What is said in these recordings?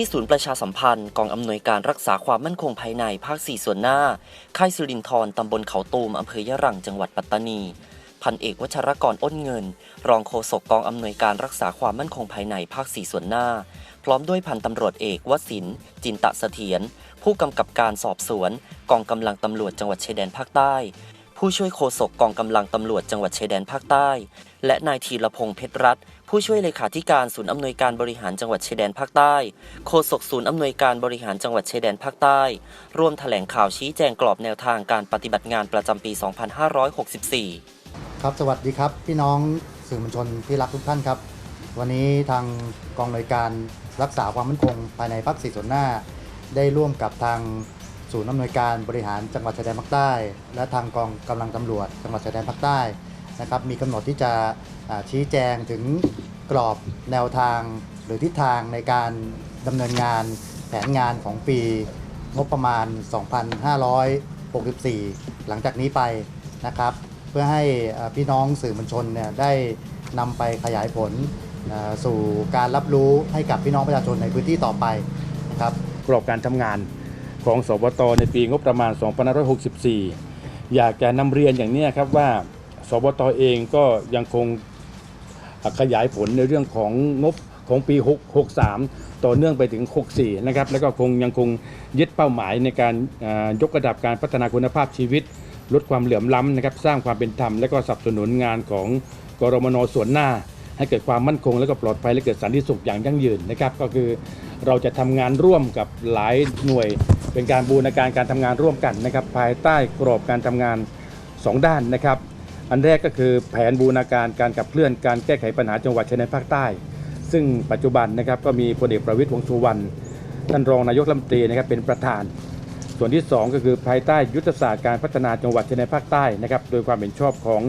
ที่ศูนย์ประชาสัมพันธ์กองอำนวยการรักษาความมั่นคงภายในภาค 4 ส่วนหน้า ค่ายสุรินทร์ตำบลเขาตูมอำเภอยะรังจังหวัดปัตตานี พันเอกวัชรกรอ้นเงิน รองโฆษกกองอำนวยการรักษาความมั่นคงภายในภาค 4 ส่วนหน้า พร้อมด้วยพันตำรวจเอกวสินจินตะเสถียรผู้กำกับการสอบสวน กองกำลังตำรวจจังหวัดชายแดนภาคใต้ ผู้ช่วยโฆษกกองกำลังตำรวจจังหวัดชายแดนภาคใต้ และนายธีรพงษ์เพชรรัตน์ ผู้ช่วยเลขาธิการศูนย์อำนวยการบริหารจังหวัดชายแดนภาคใต้ โฆษกศูนย์อำนวยการบริหารจังหวัดชายแดนภาคใต้ ร่วมแถลงข่าวชี้แจงกรอบแนวทางการปฏิบัติงานประจำปี 2564 ครับ สวัสดีครับ พี่น้องสื่อมวลชนที่รักทุกท่านครับ วันนี้ทางกองหน่วยการรักษาความมั่นคงภายในภาคสี่ส่วนหน้า ได้ร่วมกับทางศูนย์อำนวยการบริหารจังหวัดชายแดนภาคใต้ และทางกองกำลังตำรวจจังหวัดชายแดนภาคใต้ นะครับมีกำหนดที่จะชี้แจงถึงกรอบแนวทางหรือทิศทางในการดำเนินงานแผนงานของปีงบประมาณ 2564 หลังจากนี้ไปนะครับ เพื่อให้พี่น้องสื่อมวลชนเนี่ยได้นำไปขยายผลสู่การรับรู้ให้กับพี่น้องประชาชนในพื้นที่ต่อไปนะครับกรอบการทำงานของสบตในปีงบประมาณ 2564 อยากจะนำเรียนอย่างนี้ครับว่า สบตเองก็ยังคงขยายผลในเรื่องของงบของปี663 ต่อเนื่องไปถึง 64 นะครับ แล้วก็คงยังคงยึดเป้าหมายในการยกระดับการพัฒนาคุณภาพชีวิต ลดความเหลื่อมล้ำนะครับ สร้างความเป็นธรรม และก็สนับสนุนงานของกรมนส่วนหน้า ให้เกิดความมั่นคง และก็ปลอดภัยและเกิดสันติสุขอย่างยั่งยืนนะครับ ก็คือเราจะทำงานร่วมกับหลายหน่วย เป็นการบูรณาการการทำงานร่วมกันนะครับ ภายใต้กรอบการทำงาน 2 ด้านนะครับ อันแรกก็คือแผนบูรณาการการขับเคลื่อนการแก้ไขปัญหาจังหวัดชายแดนภาคใต้ ซึ่งปัจจุบันนะครับก็มีพลเอกประวิตรวงสุวรรณท่านรองนายกรัฐมนตรีนะครับเป็นประธาน ส่วนที่ 2 ก็คือภายใต้ยุทธศาสตร์การพัฒนาจังหวัดชายแดนภาคใต้นะครับโดยความเห็นชอบของ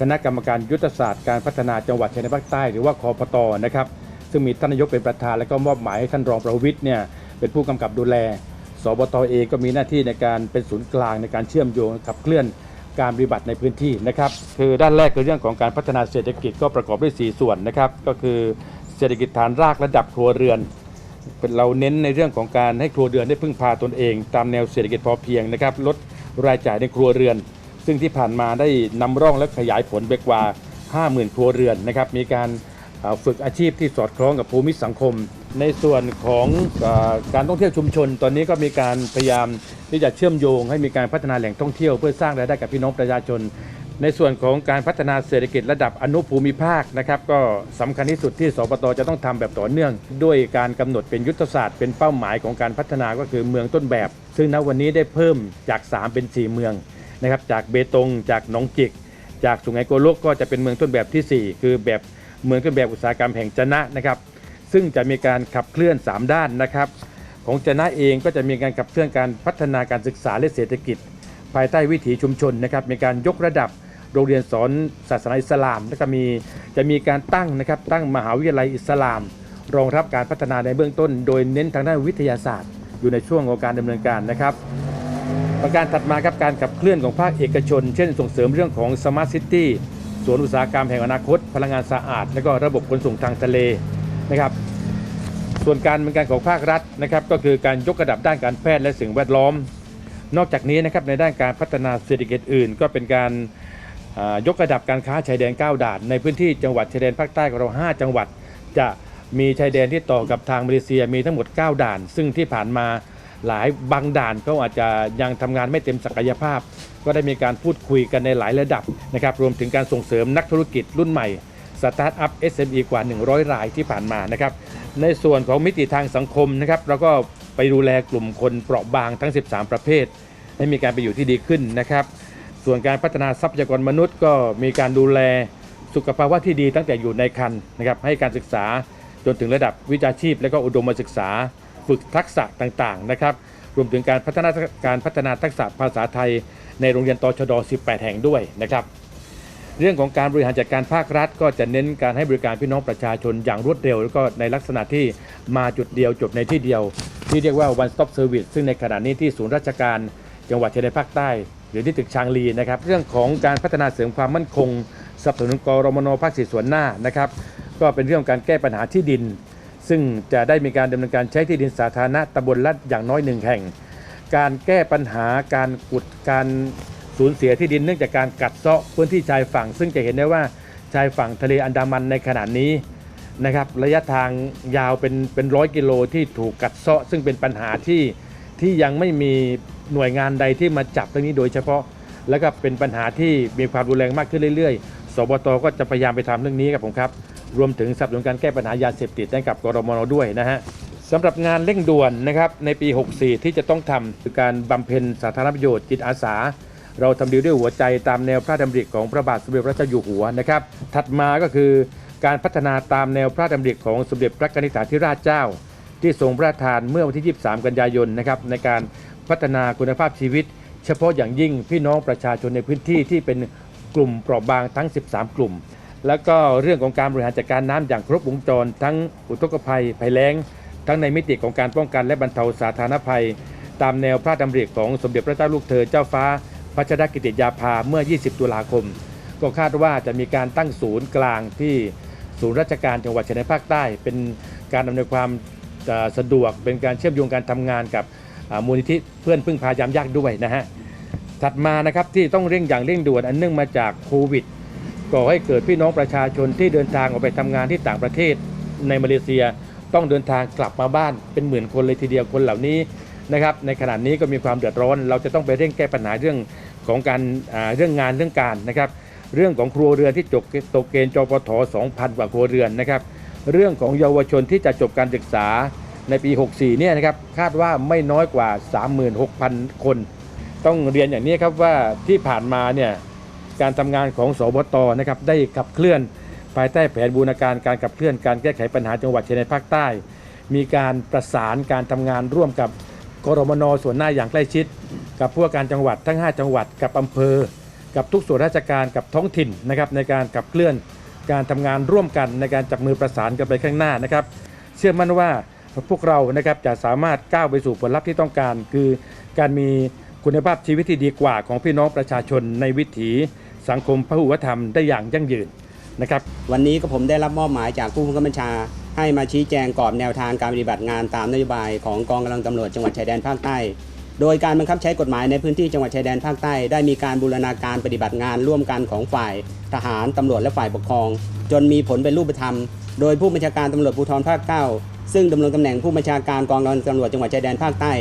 คณะกรรมการยุทธศาสตร์การพัฒนาจังหวัดชายแดนภาคใต้ หรือว่าคอพตนะครับซึ่งมีท่านนายกเป็นประธาน และก็มอบหมายให้ท่านรองประวิตรเนี่ยเป็นผู้กำกับดูแลสบตเองก็มีหน้าที่ในการเป็นศูนย์กลางในการเชื่อมโยงขับเคลื่อน การปฏิบัติในพื้นที่นะครับคือด้านแรกคือเรื่องของการพัฒนาเศรษฐกิจก็ประกอบด้วย 4 ส่วนนะครับก็คือเศรษฐกิจฐานรากระดับครัวเรือนเป็นเราเน้นในเรื่องของการให้ครัวเรือนได้พึ่งพาตนเอง ตามแนวเศรษฐกิจพอเพียงนะครับลดรายจ่ายในครัวเรือน ซึ่งที่ผ่านมาได้นำร่องและขยายผลไปกว่า 50,000 ครัวเรือนนะครับมีการ ฝึกอาชีพที่สอดคล้องกับภูมิสังคม ในส่วนของการท่องเที่ยวชุมชน ตอนนี้ก็มีการพยายามที่จะเชื่อมโยง ให้มีการพัฒนาแหล่งท่องเที่ยวเพื่อสร้างรายได้กับพี่น้องประชาชน ในส่วนของการพัฒนาเศรษฐกิจระดับอนุภูมิภาคนะครับก็สำคัญที่สุดที่สปตจะต้องทำแบบต่อเนื่อง ด้วยการกำหนดเป็นยุทธศาสตร์เป็นเป้าหมายของการพัฒนาก็คือเมืองต้นแบบ ซึ่งณวันนี้ได้เพิ่มจาก 3 เป็น 4 เมืองนะครับจากเบตง จากหนองจิก จากสุไหงโกลกก็จะเป็นเมืองต้นแบบทีสี่4 คือแบบ เหมืองต้นแบบอุตสาหกรรมแห่งจนะนะครับ ซึ่งจะมีการขับเคลื่อน 3 ด้านนะครับ ของจนะเองก็จะมีการขับเคลื่อนการพัฒนาการศึกษาและเศรษฐกิจ ภายใต้วิถีชุมชนนะครับมีการยกระดับโรงเรียนสอนศาสนาอิสลามแล้วก็มีจะมีการตั้งนะครับตั้งมหาวิทยาลัยอิสลาม รองรับการพัฒนาในเบื้องต้น โดยเน้นทางด้านวิทยาศาสตร์ อยู่ในช่วงของการดำเนินการนะครับ ประการถัดมาครับการขับเคลื่อนของภาคเอกชน เช่นส่งเสริมเรื่องของสมาร์ทซิตี้ วนอุตสาหกรรมแห่งอนาคต พลังงานสะอาด และก็ระบบขนส่งทางทะเลนะครับส่วนการเนินการของภาครัฐนะครับก็คือการยกระดับด้านการแพทย์และสิ่งแวดล้อม นอกจากนี้นะครับในด้านการพัฒนาเศรษฐกิจอื่น ก็เป็นการยกระดับการค้าชายแดน 9 ด่าน ในพื้นที่จังหวัดชายแดนภาคใต้ของเรา 5 จังหวัด จะมีชายแดนที่ต่อกับทางมาเลเซียมีทั้งหมด 9 ด่าน ซึ่งที่ผ่านมาหลายบางด่านก็อาจจะยังทำงานไม่เต็มศักยภาพ ก็ได้มีการพูดคุยกันในหลายระดับนะครับรวมถึงการส่งเสริมนักธุรกิจรุ่นใหม่สตาร์ทอัพ SME กว่า 100 รายที่ผ่านมานะครับในส่วนของมิติทางสังคมนะครับเราก็ไปดูแลกลุ่มคนเปราะบางทั้ง 13 ประเภท ให้มีการไปอยู่ที่ดีขึ้นนะครับ ส่วนการพัฒนาทรัพยากรมนุษย์ก็มีการดูแลสุขภาวะที่ดีตั้งแต่อยู่ในครรภ์นะครับให้การศึกษาจนถึงระดับวิชาชีพ และก็อุดมศึกษา ฝึกทักษะต่างๆนะครับรวมถึงการพัฒนาการพัฒนาทักษะภาษาไทย ในโรงเรียนตชด 18 แห่งด้วยนะครับ เรื่องของการบริหารจัดการภาครัฐ ก็จะเน้นการให้บริการพี่น้องประชาชนอย่างรวดเร็ว แล้วก็ในลักษณะที่มาจุดเดียวจบในที่เดียว ที่เรียกว่า one stop service ซึ่งในขณะนี้ที่ศูนย์ราชการ จังหวัดชายแดนภาคใต้ หรือที่ตึกชางลีนะครับเรื่องของการพัฒนาเสริมความมั่นคงสนับสนุนกรมนภาคสี่ส่วนหน้านะครับก็เป็นเรื่องของการแก้ปัญหาที่ดิน ซึ่งจะได้มีการดำเนินการใช้ที่ดินสาธารณะตำบลละอย่างน้อยหนึ่งแห่ง การแก้ปัญหาการกุดการสูญเสียที่ดินเนื่องจากการกัดเซาะพื้นที่ชายฝั่ง ซึ่งจะเห็นได้ว่าชายฝั่งทะเลอันดามันในขณะนี้นะครับระยะทางยาวเป็นเป็นร้อยกิโลที่ถูกกัดเซาะ ซึ่งเป็นปัญหาที่ที่ยังไม่มีหน่วยงานใดที่มาจับเรื่องนี้โดยเฉพาะ แล้วก็เป็นปัญหาที่มีความรุนแรงมากขึ้นเรื่อยๆ สบตก็จะพยายามไปทำเรื่องนี้ครับผมครับ รวมถึงสนับสนุนการแก้ปัญหายาเสพติดให้กับกรมนด้วยนะฮะ สำหรับงานเร่งด่วนนะครับในปี 64 ที่จะต้องทำคือการบำเพ็ญสาธารณประโยชน์จิตอาสา เราทำดีด้วยหัวใจตามแนวพระดำริของพระบาทสมเด็จพระเจ้าอยู่หัวนะครับถัดมาก็คือการพัฒนาตามแนวพระดำริของสมเด็จพระกนิษฐาธิราชเจ้า ที่ทรงพระราชทานเมื่อวันที่ 23 กันยายนนะครับในการพัฒนาคุณภาพชีวิต เฉพาะอย่างยิ่งพี่น้องประชาชนในพื้นที่ที่เป็นกลุ่มเปราะบางทั้ง 13 กลุ่ม แล้วก็เรื่องของการบริหารจัดการน้ำอย่างครบวงจร ทั้งอุทกภัยภัยแล้ง ทั้งในมิติของการป้องกันและบรรเทาสาธารณภัย ตามแนวพระดำริของสมเด็จพระเจ้าลูกเธอเจ้าฟ้าพัชรกิติยาภาเมื่อ 20 ตุลาคม ก็คาดว่าจะมีการตั้งศูนย์กลางที่ศูนย์ราชการจังหวัดชายแดนภาคใต้ เป็นการอำนวยความสะดวก เป็นการเชื่อมโยงการทำงานกับมูลนิธิเพื่อนพึ่งพายามยากด้วยนะฮะถัดมานะครับที่ต้องเร่งอย่างเร่งด่วนอันเนื่องมาจากโควิดก่อให้เกิดพี่น้องประชาชนที่เดินทางออกไปทำงานที่ต่างประเทศในมาเลเซีย ต้องเดินทางกลับมาบ้านเป็นหมื่นคนเลยทีเดียวคนเหล่านี้นะครับในขณะนี้ก็มีความเดือดร้อน เราจะต้องไปเร่งแก้ปัญหาเรื่องของการเรื่องงานเรื่องการนะครับ เรื่องของครัวเรือนที่จบตกเกณฑ์จปท2,000 กว่าครัวเรือนนะครับ เรื่องของเยาวชนที่จะจบการศึกษาในปี 64 เนี่ยนะครับคาดว่าไม่น้อยกว่า 36,000 คน ต้องเรียนอย่างนี้ครับว่าที่ผ่านมาเนี่ยการทำงานของสบตนะครับได้ขับเคลื่อน ภายใต้แผนบูรณาการการขับเคลื่อนการแก้ไขปัญหาจังหวัดชายแดนภาคใต้ มีการประสานการทำงานร่วมกับกรมนส่วนหน้าอย่างใกล้ชิด กับผู้ว่าการจังหวัดทั้ง 5 จังหวัดกับอำเภอ กับทุกส่วนราชการกับท้องถิ่นนะครับในการขับเคลื่อนการทำงานร่วมกันในการจับมือประสานกันไปข้างหน้านะครับ เชื่อมั่นว่าพวกเรานะครับจะสามารถก้าวไปสู่ผลลัพธ์ที่ต้องการ คือการมีคุณภาพชีวิตที่ดีกว่าของพี่น้องประชาชนในวิถีสังคมพหุวัฒนธรรมได้อย่างยั่งยืน นะครับวันนี้ก็ผมได้รับมอบหมายจากผู้บังคับบัญชา ให้มาชี้แจงกรอบแนวทางการปฏิบัติงานตามนโยบายของกองกำลังตำรวจจังหวัดชายแดนภาคใต้ โดยการบังคับใช้กฎหมายในพื้นที่จังหวัดชายแดนภาคใต้ ได้มีการบูรณาการปฏิบัติงานร่วมกันของฝ่ายทหารตำรวจและฝ่ายปกครอง จนมีผลเป็นรูปธรรม โดยผู้บัญชาการตำรวจภูธรภาคเก้าซึ่งดำรงตำแหน่งผู้บัญชาการกองกำลังตำรวจจังหวัดชายแดนภาคใต้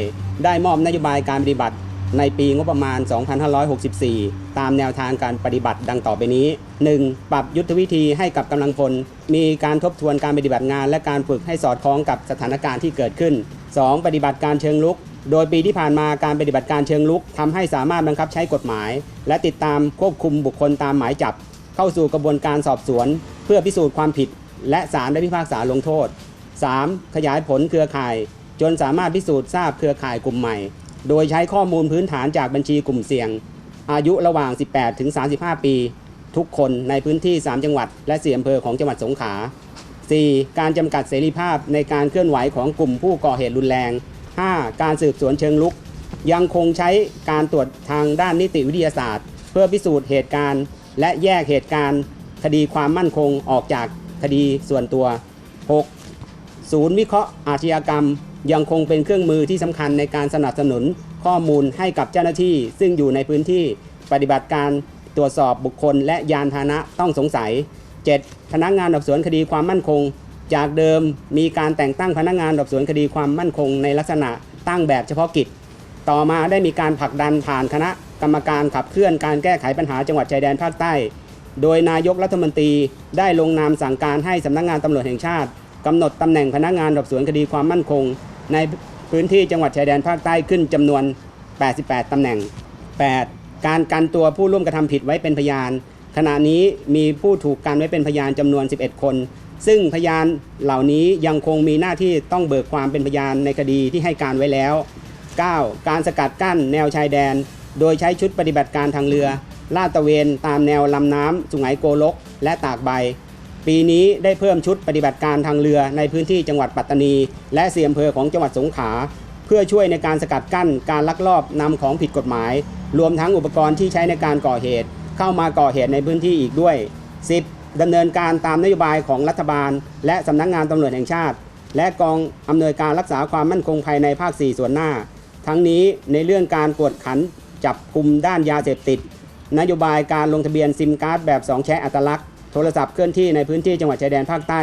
ได้มอบนโยบายการปฏิบัติ ในปีงบประมาณ 2564 ตามแนวทางการปฏิบัติดังต่อไปนี้ 1. ปรับยุทธวิธีให้กับกำลังพล มีการทบทวนการปฏิบัติงาน และการฝึกให้สอดคล้องกับสถานการณ์ที่เกิดขึ้น 2. ปฏิบัติการเชิงลุก โดยปีที่ผ่านมาการปฏิบัติการเชิงลุกทำให้สามารถบังคับใช้กฎหมาย และติดตามควบคุมบุคคลตามหมายจับ เข้าสู่กระบวนการสอบสวน เพื่อพิสูจน์ความผิด และศาลได้พิพากษาลงโทษ 3. ขยายผลเครือข่าย จนสามารถพิสูจน์ทราบเครือข่ายกลุ่มใหม่ โดยใช้ข้อมูลพื้นฐานจากบัญชีกลุ่มเสี่ยง อายุระหว่าง 18 ถึง 35 ปี ทุกคนในพื้นที่ 3 จังหวัด และ4อำเภอของจังหวัดสงขลา 4. การจำกัดเสรีภาพในการเคลื่อนไหวของกลุ่มผู้ก่อเหตุรุนแรง 5. การสืบสวนเชิงลุก ยังคงใช้การตรวจทางด้านนิติวิทยาศาสตร์ เพื่อพิสูจน์เหตุการณ์ และแยกเหตุการณ์ คดีความมั่นคงออกจากคดีส่วนตัว 6. ศูนย์วิเคราะห์อาชญากรรม ยังคงเป็นเครื่องมือที่สำคัญในการสนับสนุนข้อมูลให้กับเจ้าหน้าที่ ซึ่งอยู่ในพื้นที่ปฏิบัติการตรวจสอบบุคคลและยานพาหนะต้องสงสัย 7. พนักงานสอบสวนคดีความมั่นคง จากเดิมมีการแต่งตั้งพนักงานสอบสวนคดีความมั่นคง ในลักษณะตั้งแบบเฉพาะกิจ ต่อมาได้มีการผลักดันผ่านคณะกรรมการขับเคลื่อนการแก้ไขปัญหาจังหวัดชายแดนภาคใต้ โดยนายกรัฐมนตรีได้ลงนามสั่งการให้สำนักงานตำรวจแห่งชาติกำหนดตำแหน่งพนักงานสอบสวนคดีความมั่นคง ในพื้นที่จังหวัดชายแดนภาคใต้ขึ้นจำนวน 88 ตำแหน่ง 8. การกันตัวผู้ร่วมกระทำผิดไว้เป็นพยาน ขณะนี้มีผู้ถูกกันไว้เป็นพยานจำนวน 11 คน ซึ่งพยานเหล่านี้ยังคงมีหน้าที่ต้องเบิกความเป็นพยานในคดีที่ให้การไว้แล้ว 9. การสกัดกั้นแนวชายแดน โดยใช้ชุดปฏิบัติการทางเรือลาดตระเวนตามแนวลำน้ำสุไหงโกลก และตากใบ ปีนี้ได้เพิ่มชุดปฏิบัติการทางเรือในพื้นที่จังหวัดปัตตานี และเสียอำเภอของจังหวัดสงขลาเพื่อช่วยในการสกัดกั้นการลักลอบนำของผิดกฎหมาย รวมทั้งอุปกรณ์ที่ใช้ในการก่อเหตุ เข้ามาก่อเหตุในพื้นที่อีกด้วย 10. ดำเนินการตามนโยบายของรัฐบาล และสำนักงานตำรวจแห่งชาติ และกองอำนวยการรักษาความมั่นคงภายในภาค 4 ส่วนหน้า ทั้งนี้ในเรื่องการกวดขันจับกลุ่มด้านยาเสพติด นโยบายการลงทะเบียนซิมการ์ดแบบ 2 แชอัตลักษณ์ โทรศัพท์เคลื่อนที่ในพื้นที่จังหวัดชายแดนภาคใต้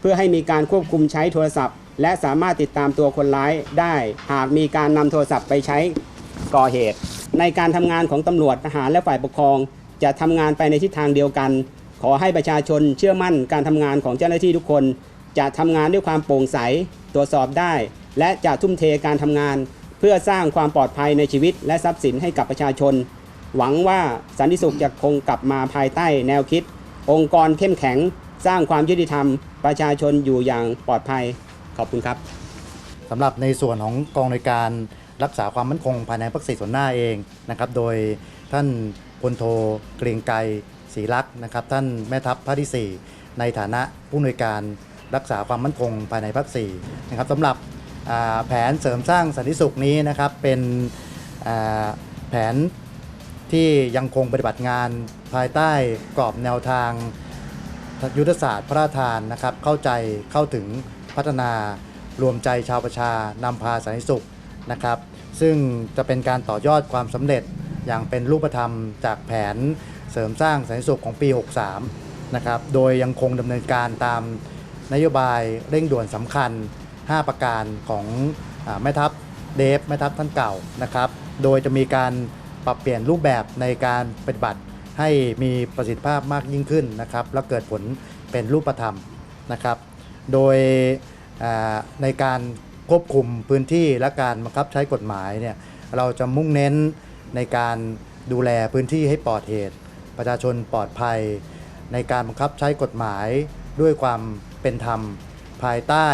เพื่อให้มีการควบคุมใช้โทรศัพท์ และสามารถติดตามตัวคนร้ายได้ หากมีการนำโทรศัพท์ไปใช้ก่อเหตุ ในการทำงานของตำรวจทหารและฝ่ายปกครอง จะทำงานไปในทิศทางเดียวกัน ขอให้ประชาชนเชื่อมั่นการทำงานของเจ้าหน้าที่ทุกคน จะทำงานด้วยความโปร่งใสตรวจสอบได้ และจะทุ่มเทการทำงาน เพื่อสร้างความปลอดภัยในชีวิต และทรัพย์สินให้กับประชาชน หวังว่าสันติสุขจะคงกลับมาภายใต้แนวคิด องค์กรเข้มแข็งสร้างความยุติธรรม ประชาชนอยู่อย่างปลอดภัยขอบคุณครับสำหรับในส่วนของกองในวยการรักษาความมั่นคงภายในภาคสี่ส่วนหน้าเองนะครับโดยท่านพลโทเกรียงไกรศรีลักษ์นะครับท่านแม่ทัพภาคที่ 4 ในฐานะผู้อำนวยการรักษาความมั่นคงภายในภาคสี่นะครับสำหรับแผนเสริมสร้างสันติสุขนี้นะครับเป็นแผน ที่ยังคงปฏิบัติงานภายใต้กรอบแนวทางยุทธศาสตร์พระราชทานนะครับ เข้าใจเข้าถึงพัฒนารวมใจชาวประชานำพาสันติสุขนะครับ ซึ่งจะเป็นการต่อยอดความสำเร็จอย่างเป็นรูปธรรมจากแผนเสริมสร้างสันติสุขของปี 63 นะครับ โดยยังคงดำเนินการตามนโยบายเร่งด่วนสำคัญ 5 ประการของอแม่ทัพเดฟแม่ทัพท่านเก่านะครับ โดยจะมีการ ปรับเปลี่ยนรูปแบบในการปฏิบัติให้มีประสิทธิภาพมากยิ่งขึ้นนะครับ และเกิดผลเป็นรูปธรรมนะครับ โดยในการควบคุมพื้นที่และการบังคับใช้กฎหมายเนี่ยเราจะมุ่งเน้นในการดูแลพื้นที่ให้ปลอดเหตุ ประชาชนปลอดภัย ในการบังคับใช้กฎหมายด้วยความเป็นธรรม ภายใต้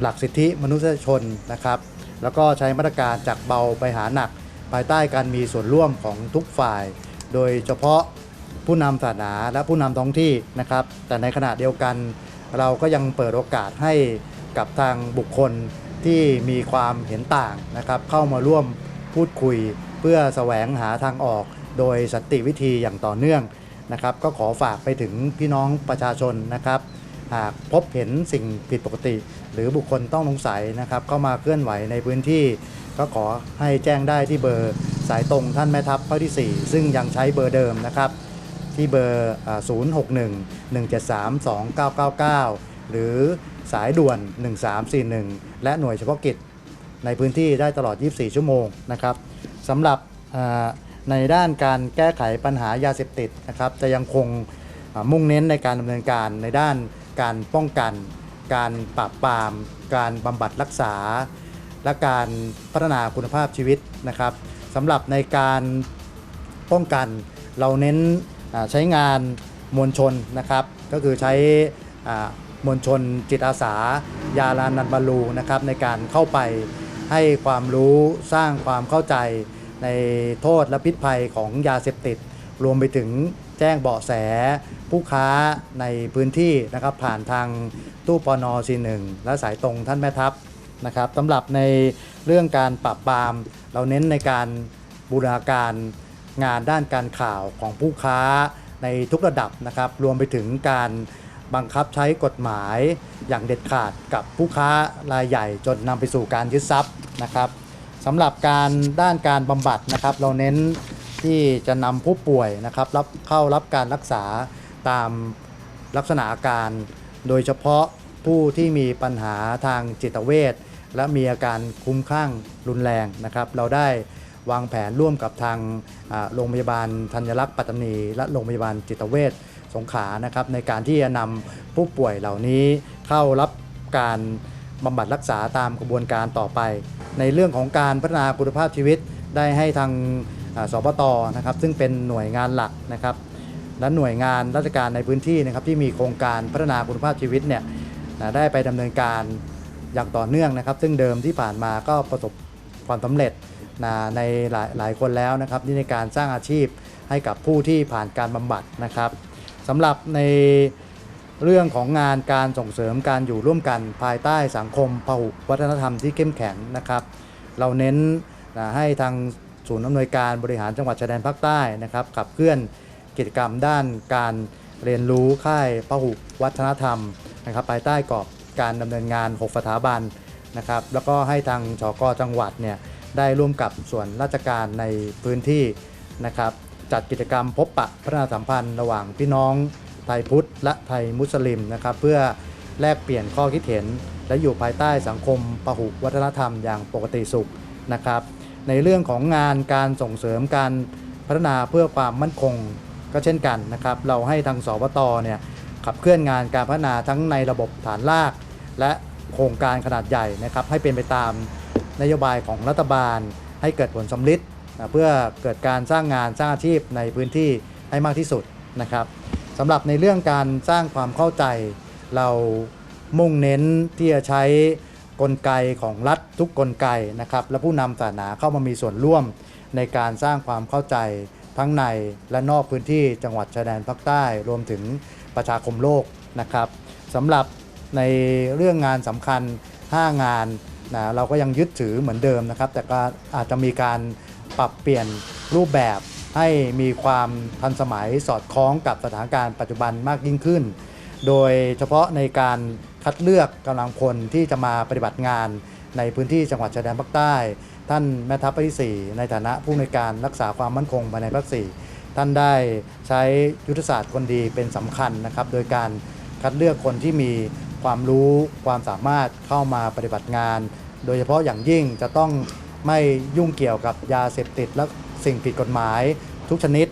หลักสิทธิมนุษยชนนะครับ แล้วก็ใช้มาตรการจากเบาไปหาหนัก ภายใต้การมีส่วนร่วมของทุกฝ่าย โดยเฉพาะผู้นำศาสนาและผู้นำท้องที่นะครับ แต่ในขณะเดียวกัน เราก็ยังเปิดโอกาสให้กับทางบุคคลที่มีความเห็นต่างนะครับ เข้ามาร่วมพูดคุย เพื่อแสวงหาทางออก โดยสันติวิธีอย่างต่อเนื่องนะครับ ก็ขอฝากไปถึงพี่น้องประชาชนนะครับ หากพบเห็นสิ่งผิดปกติ หรือบุคคลต้องสงสัยนะครับ เข้ามาเคลื่อนไหวในพื้นที่ ก็ขอให้แจ้งได้ที่เบอร์สายตรงท่านแม่ทัพภาคที่ 4 ซึ่งยังใช้เบอร์เดิมนะครับ ที่เบอร์ 061 173 2999 หรือสายด่วน 1341 และหน่วยเฉพาะกิจในพื้นที่ได้ตลอด 24 ชั่วโมงนะครับสำหรับในด้านการแก้ไขปัญหายาเสพติดนะครับจะยังคงมุ่งเน้นในการดำเนินการในด้านการป้องกัน การปราบปราม การบำบัดรักษา และการพัฒนาคุณภาพชีวิตนะครับสำหรับในการป้องกันเราเน้นใช้งานมวลชนนะครับ ก็คือใช้มวลชนจิตอาสา ยาลานันบาลูนะครับในการเข้าไปให้ความรู้สร้างความเข้าใจในโทษและพิษภัยของยาเสพติด รวมไปถึงแจ้งเบาะแส ผู้ค้าในพื้นที่นะครับผ่านทางตู้ปอนอ41และสายตรงท่านแม่ทัพ นะครับสำหรับในเรื่องการปราบปราม เราเน้นในการบูรณาการงานด้านการข่าวของผู้ค้าในทุกระดับนะครับ รวมไปถึงการบังคับใช้กฎหมายอย่างเด็ดขาดกับผู้ค้ารายใหญ่จนนำไปสู่การยึดทรัพย์นะครับสำหรับการด้านการบำบัดนะครับ เราเน้นที่จะนำผู้ป่วยนะครับรับเข้ารับการรักษาตามลักษณะอาการ โดยเฉพาะผู้ที่มีปัญหาทางจิตเวช และมีอาการคุ้มคลั่งรุนแรงนะครับ เราได้วางแผนร่วมกับทางโรงพยาบาลธัญรักษ์ปัตตานี และโรงพยาบาลจิตเวชสงขลานะครับ ในการที่จะนำผู้ป่วยเหล่านี้เข้ารับการบำบัดรักษาตามกระบวนการต่อไป ในเรื่องของการพัฒนาคุณภาพชีวิตได้ให้ทางสปตนะครับ ซึ่งเป็นหน่วยงานหลักนะครับ และหน่วยงานราชการในพื้นที่นะครับที่มีโครงการพัฒนาคุณภาพชีวิตเนี่ยได้ไปดำเนินการ อย่างต่อเนื่องนะครับ ซึ่งเดิมที่ผ่านมาก็ประสบความสำเร็จนะในหลายหลายคนแล้วนะครับที่ในการสร้างอาชีพให้กับผู้ที่ผ่านการบำบัดนะครับสำหรับในเรื่องของงานการส่งเสริมการอยู่ร่วมกันภายใต้สังคมพหุวัฒนธรรมที่เข้มแข็งนะครับ เราเน้นนะให้ทางศูนย์อำนวยการบริหารจังหวัดชายแดนภาคใต้นะครับขับเคลื่อนกิจกรรมด้านการเรียนรู้ค่ายพหุวัฒนธรรมนะครับภายใต้กรอบ การดำเนินงาน 6 สถาบันนะครับแล้วก็ให้ทางชกจังหวัดเนี่ยได้ร่วมกับส่วนราชการในพื้นที่นะครับจัดกิจกรรมพบปะพัฒนาสัมพันธ์ระหว่างพี่น้องไทยพุทธและไทยมุสลิมนะครับเพื่อแลกเปลี่ยนข้อคิดเห็น และอยู่ภายใต้สังคมปหุวัฒนธรรมอย่างปกติสุขนะครับในเรื่องของงานการส่งเสริมการพัฒนาเพื่อความมั่นคงก็เช่นกันนะครับเราให้ทางสวตเนี่ยขับเคลื่อนงานการพัฒนาทั้งในระบบฐานราก และโครงการขนาดใหญ่นะครับให้เป็นไปตามนโยบายของรัฐบาล ให้เกิดผลสำลิดนะเพื่อเกิดการสร้างงานสร้างอาชีพในพื้นที่ให้มากที่สุดนะครับสำหรับในเรื่องการสร้างความเข้าใจ เรามุ่งเน้นที่จะใช้กลไกของรัฐทุกกลไกนะครับและผู้นำศาสนาเข้ามามีส่วนร่วมในการสร้างความเข้าใจทั้งในและนอกพื้นที่จังหวัดชายแดนภาคใต้ รวมถึงประชาคมโลกนะครับสำหรับ ในเรื่องงานสำคัญ 5 งานนะเราก็ยังยึดถือเหมือนเดิมนะครับ แต่ก็อาจจะมีการปรับเปลี่ยนรูปแบบให้มีความทันสมัยสอดคล้องกับสถานการณ์ปัจจุบันมากยิ่งขึ้น โดยเฉพาะในการคัดเลือกกำลังพลที่จะมาปฏิบัติงานในพื้นที่จังหวัดชายแดนภาคใต้ ท่านแม่ทัพภาคที่ 4 ในฐานะผู้ในการรักษาความมั่นคงภายในภาค 4 ท่านได้ใช้ยุทธศาสตร์คนดีเป็นสำคัญนะครับ โดยการคัดเลือกคนที่มี ความรู้ความสามารถเข้ามาปฏิบัติงาน โดยเฉพาะอย่างยิ่งจะต้องไม่ยุ่งเกี่ยวกับยาเสพติดและสิ่งผิดกฎหมายทุกชนิด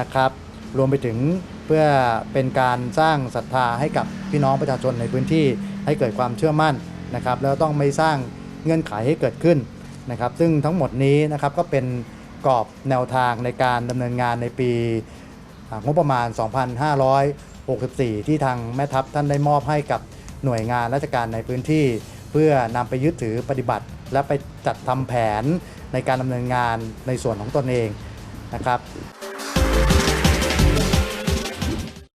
นะครับ รวมไปถึงเพื่อเป็นการสร้างศรัทธาให้กับพี่น้องประชาชนในพื้นที่ให้เกิดความเชื่อมั่นนะครับ แล้วต้องไม่สร้างเงื่อนไขให้เกิดขึ้นนะครับ ซึ่งทั้งหมดนี้นะครับก็เป็นกรอบแนวทางในการดำเนินงานในปีงบประมาณ 2564 ที่ทางแม่ทัพท่านได้มอบให้กับ หน่วยงานราชการในพื้นที่ เพื่อนำไปยึดถือปฏิบัติ และไปจัดทำแผนในการดำเนินงานในส่วนของตนเองนะครับ